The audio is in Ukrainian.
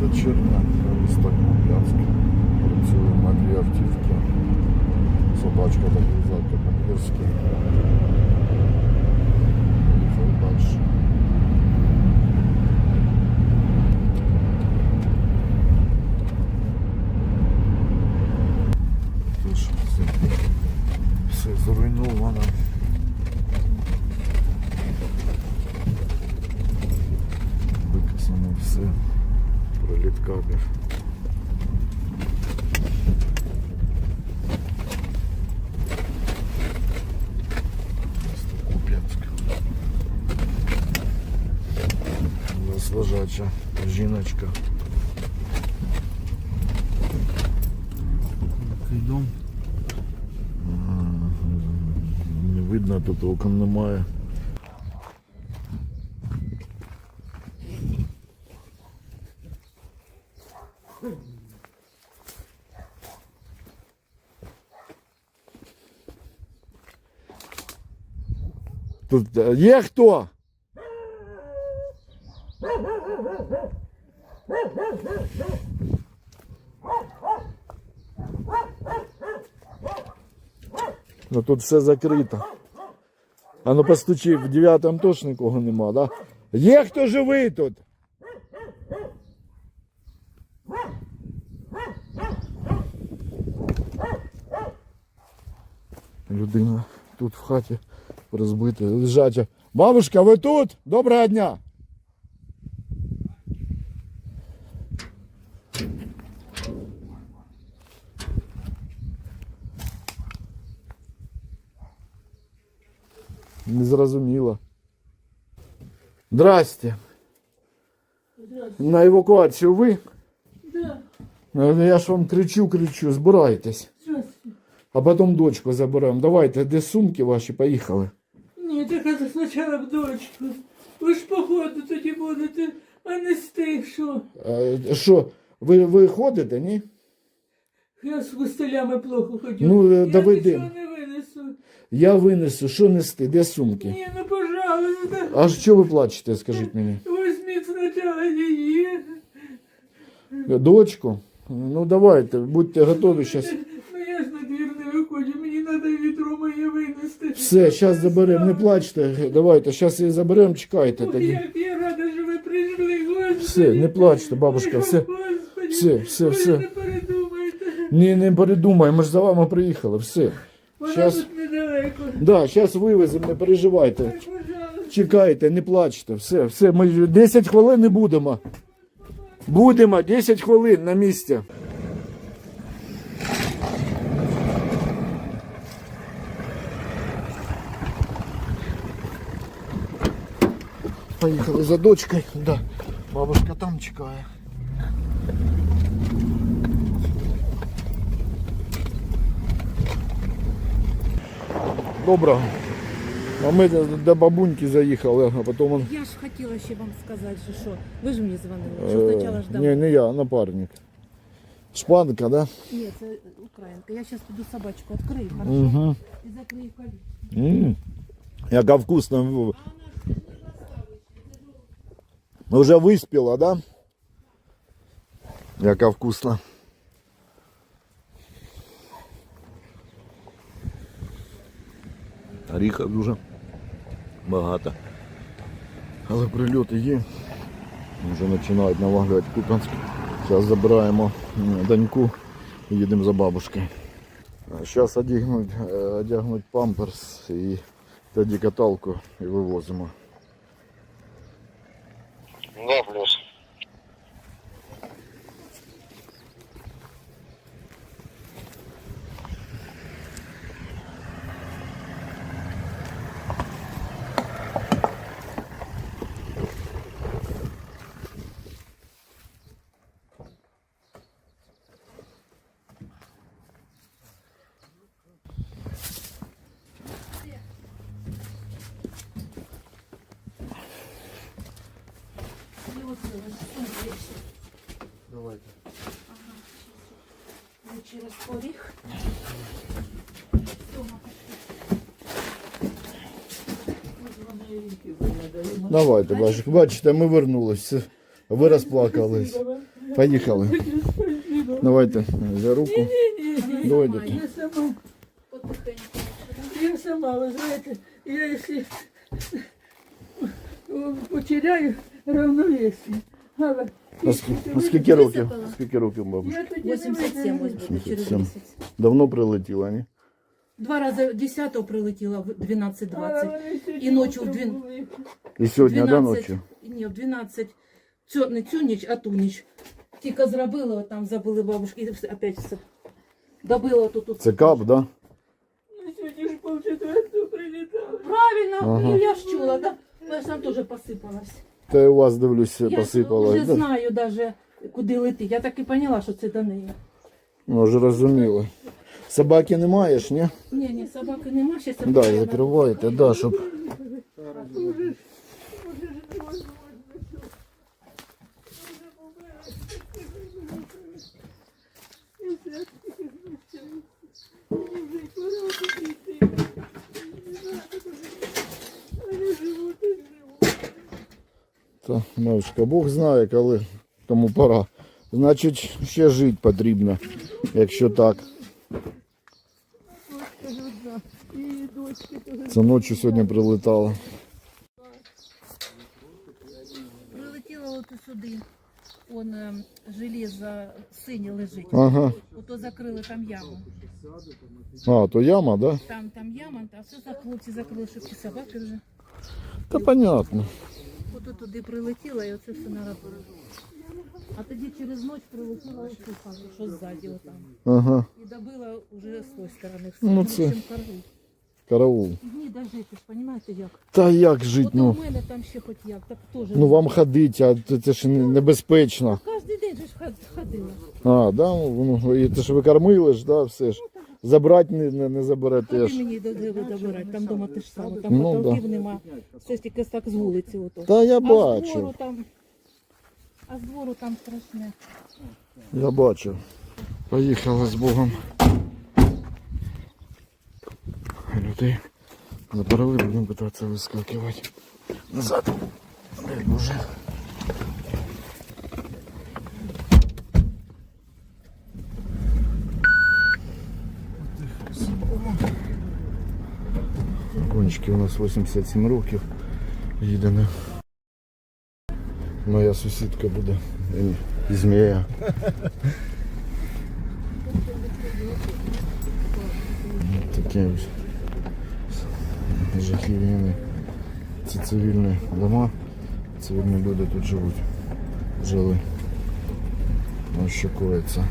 червня, місто Куп'янськ. Працюю на дві автівки. Собачка догрізати по-мірськи. Поїхав далі. Лежача жіночка. Такий дом. Не видно, тут окон немає. Тут е, є хто? Ну тут все закрито. А ну постучи, в дев'ятому точно нікого нема, да? Є хто живий тут? Людина тут в хаті розбита, лежача. Бабушка, ви тут? Доброго дня! Не зрозуміло. Здрасте. На евакуацію ви? Да, Ну, Я ж вам кричу, кричу, збирайтесь. А потім дочку заберемо. Давайте, де сумки ваші, поїхали. Ні, так спочатку б дочку. Ви ж походу тоді будете, а не стих, що? Е, Що, ви, ви ходите, ні? Я з костелями плохо ходю. Ну, е, Я доведи. нічого не винесу. Я винесу, що нести, де сумки? Ні, ну пожалуйста. А що ви плачете, скажіть мені? Візьміть спочатку її. Дочку? Ну давайте, будьте готові зараз. Ну я ж на двір не виходжу, мені треба відро моє винести. Все, зараз заберемо, не плачте. Давайте, зараз її заберемо, чекайте тоді. я рада, що ви прийшли, Господи. Все, не плачте, бабушка, все. Господи. все, все, все. не передумайте. Ні, не передумай, ми ж за вами приїхали, все. Вона Щас. тут недалеко. Да, зараз вивеземо, не переживайте. Ой. Чекайте, не плачте, все, все, ми 10 хвилин не будемо. Будемо 10 хвилин на місці. Поїхали за дочкою, да. Бабушка там чекає. Доброго. А ми до, до бабуньки заїхали, а потім он... Я ж хотіла ще вам сказати, що, що ви ж мені дзвонили, що спочатку Е, ждав. Ні, не я, напарник. Шпанка, да? Ні, це українка. Я зараз піду собачку відкрию, хорошо? Угу. І закрию калітку. М, Яка вкусна. Вже виспіла, да? Яка вкусна. Оріха дуже багато. Але прильоти є. Вже починають наваглювати Куп'янськ. Зараз забираємо доньку і їдемо за бабушкою. Зараз одягнуть, е, одягнуть памперс і тоді каталку і вивозимо. Да, плюс. Давайте. Через поріг. Давайте, бачите, бачите, ми вернулися. Ви розплакались. Поїхали. Спасибо. Давайте за руку. Ні-ні-ні. Дойдете. Я сама, я сама, ви знаєте, я якщо о, потеряю равновесие. Але А ск- а скільки років? Скільки років, бабусь? я тоді не 87 ось витягну. буде через 87. місяць. Давно прилетіла, ні? Два рази 10-го прилетіла в 12.20. Але вони сьогодні І ночі в утром двін- були. І сьогодні, да, 12, ночі? ні, в 12, цю, не цю ніч, а ту ніч. Тільки зробила, там забули бабушки, і все, опять все. Добила тут. тут. Це кап, да? Ну, сьогодні ж полчетвертого прилітали. Правильно, Ага. і я ж чула, да? Бачиш, там теж посипалась. Та й у вас, дивлюсь, Я вже Да? знаю даже, куди летить. Я так і поняла, що це до неї. Ну, вже розуміли. Собаки не маєш, ні? Ні, ні, собаки нема, ще собаки. Да, і закриваєте, да, щоб... Та, Бог знає, коли тому пора. Значить, ще жити потрібно, якщо так. І. Це ночі сьогодні прилетало. Прилетіла от сюди. Он е, железо синє лежить. Ага. Ото закрили там яму. А, то яма, да? Там там яма, а все за хлопці закрили, щоб ці собаки вже. Та понятно. Ото туди прилетіла і оце все наробили. А тоді через ніч прилетіла оцю хату, що ззаді отам. Ага. І добила вже з тої сторони все. Ну, це- общем, караул. Караул. Ні, да жити ж, розумієте як? Та як жити, Ото ну. у мене там ще хоч як, так теж. Ну вам ходить, а це, це ж не- небезпечно. Кожен день же ж ход- ходила. А, да, ну, і це ж ви кормили ж, да, все ж. Забрати не, не, не забере Ходи теж. мені до де добирати, там вдома те ж саме, там Ну, потолків да. нема. Все ж тільки так з вулиці ото. Та я А з двору там, а з двору там страшне. я бачив. Поїхали з Богом. Людей забрали, будемо питатися вискакувати. Назад. Дай Боже. Кончики у нас 87 років. Їде Моя сусідка буде е, змія. Таке ось жахливі. Це цивільні дома. Цивільні люди тут живуть. Жили. Ось що коїться.